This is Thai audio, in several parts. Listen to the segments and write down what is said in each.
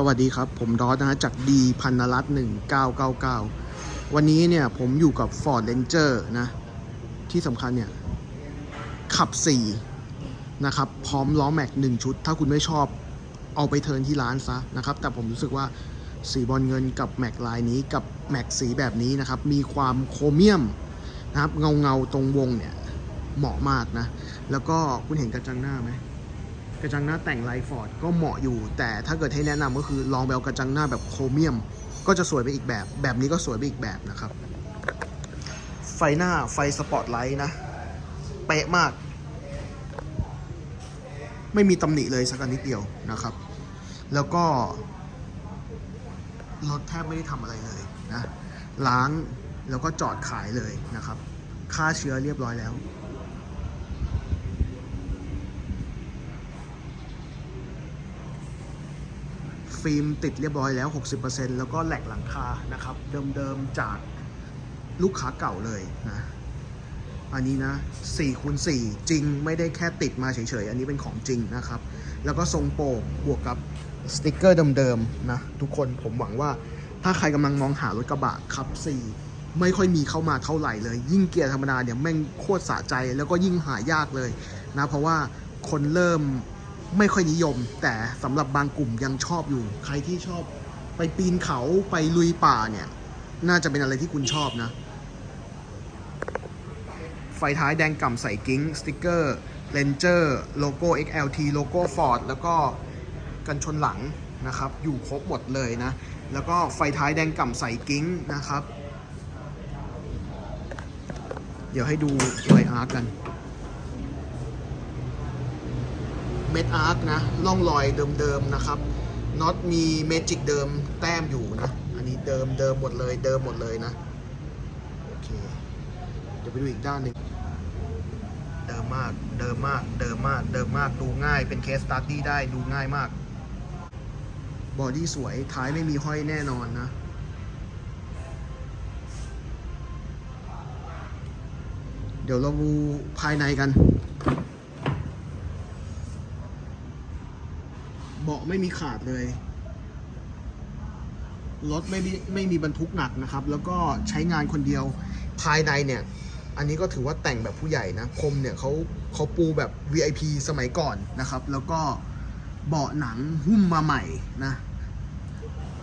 สวัสดีครับ ผมดอสนะฮะจากดีพันรัตน์1999วันนี้เนี่ยผมอยู่กับ Ford Ranger นะ ที่สำคัญเนี่ย ขับ 4 นะครับ พร้อมล้อแม็ก 1 ชุด ถ้าคุณไม่ชอบเอาไปเทิร์นที่ร้านซะนะครับ แต่ผมรู้สึกว่าสีบอลเงินกับแม็กลายนี้กับแม็กสีแบบนี้นะครับ มีความโครเมียมนะครับ เงาเงาตรงวงเนี่ย เหมาะมากนะ แล้วก็คุณเห็นกระจังหน้าไหม กระจังหน้าแต่งไลฟอร์ดก็เหมาะอยู่ แต่ถ้าเกิดให้แนะนำก็คือลองไปเอากระจังหน้าแบบโครเมียม ก็จะสวยไปอีกแบบ แบบนี้ก็สวยไปอีกแบบนะครับ ไฟหน้าไฟสปอตไลท์นะเป๊ะมาก ไม่มีตำหนิเลยสักนิดเดียวนะครับ แล้วก็รถแทบไม่ได้ทำอะไรเลยนะล้างแล้วก็จอดขายเลยนะครับ ค่าเชื้อเรียบร้อยแล้ว ฟิล์มติดเรียบร้อยแล้ว 60%แล้วก็แหลกหลังคานะครับ เดิมๆจากลูกค้าเก่าเลยนะอันนี้นะ4คูณ4จริงไม่ได้แค่ติดมาเฉยๆ อันนี้เป็นของจริงนะครับ แล้วก็ทรงโป่งบวกกับสติกเกอร์เดิมๆนะทุกคนผมหวังว่าถ้าใครกำลังมองหารถกระบะขับ 4 ไม่ค่อยมีเข้ามาเท่าไหร่เลย ยิ่งเกียร์ธรรมดาเนี่ยแม่งโคตรสะใจแล้วก็ยิ่งหายากเลยนะเพราะว่าคนเริ่ม ไม่ค่อยนิยม แต่สำหรับบางกลุ่มยังชอบอยู่ ใครที่ชอบไปปีนเขาไปลุยป่าเนี่ย น่าจะเป็นอะไรที่คุณชอบนะ ไฟท้ายแดงก่ำใส่กิ้งสติกเกอร์เลนเจอร์โลโก้ XLT โลโก้ Ford แล้วก็กันชนหลังนะครับ อยู่ครบหมดเลยนะ แล้วก็ไฟท้ายแดงก่ำใส่กิ้งนะครับ เดี๋ยวให้ดูรอยอาร์กัน เม็ดอาร์คนะล่องรอยเดิมๆนะครับน็อตมีเมจิกเดิมแต้มอยู่นะ อันนี้เดิมเดิมหมดเลยเดิมหมดเลยนะโอเคเดี๋ยวไปดูอีกด้านหนึ่งเดิมมากเดิมมากเดิมมากเดิมมากดูง่ายเป็นเคสตาร์ตี้ได้ดูง่ายมากบอดี้สวยท้ายไม่มีห้อยแน่นอนนะเดี๋ยวเราดูภายในกัน เบาะไม่มีขาดเลยรถไม่มีไม่มีบรรทุกหนักนะครับ แล้วก็ใช้งานคนเดียวภายในเนี่ย อันนี้ก็ถือว่าแต่งแบบผู้ใหญ่นะคมเนี่ยเขาเขาปูแบบ VIP สมัยก่อนนะครับ แล้วก็เบาะหนังหุ้มมาใหม่นะ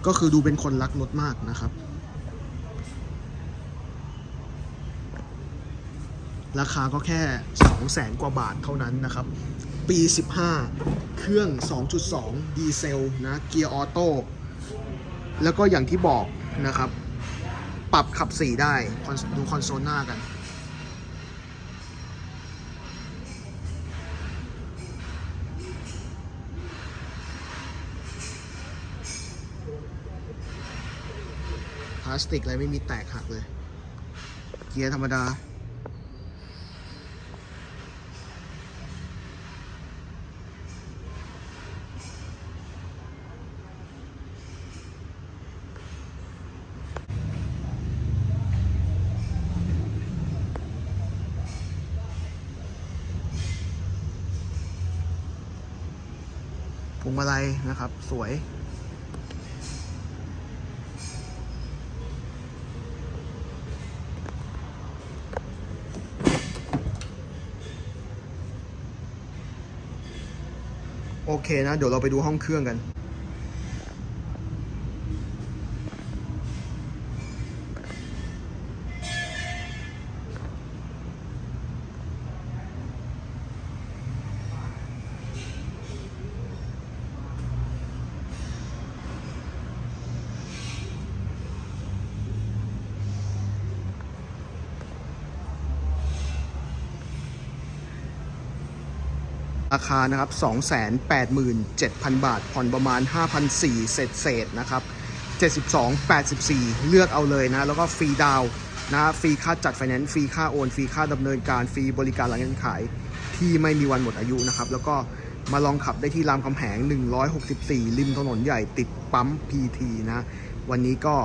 ก็คือดูเป็นคนรักรถมากนะครับ ราคาก็แค่ 2 0 0แสนกว่าบาทเท่านั้นนะครับ ปี 15 เครื่อง 2.2 ดีเซลนะเกียร์ออโต้แล้วก็อย่างที่บอกนะครับ ปรับขับ4ได้ดูคอนโซลหน้ากัน พลาสติกอะไรไม่มีแตกหักเลย เกียร์ธรรมดา วงมาลัยนะครับ สวย โอเคนะ เดี๋ยวเราไปดูห้องเครื่องกัน ราคานะครับ 287,000 บาท ผ่อนประมาณ 5,400เศษเศษนะครับ 72 84 เลือกเอาเลยนะ แล้วก็ฟรีดาวน์นะฟรีค่าจัดไฟแนนซ์ฟรีค่าโอนฟรีค่าดำเนินการฟรีบริการหลังการขายที่ไม่มีวันหมดอายุนะครับ แล้วก็มาลองขับได้ที่รามคำแหง 164 ริมถนนใหญ่ติดปั๊ม PT นะ วันนี้ก็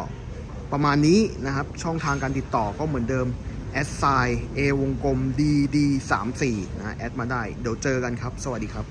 ประมาณนี้นะครับ ช่องทางการติดต่อก็เหมือนเดิม แอดไซน์ A วงกลม DD 3 4นะแอดมาได้ เดี๋ยวเจอกันครับ สวัสดีครับ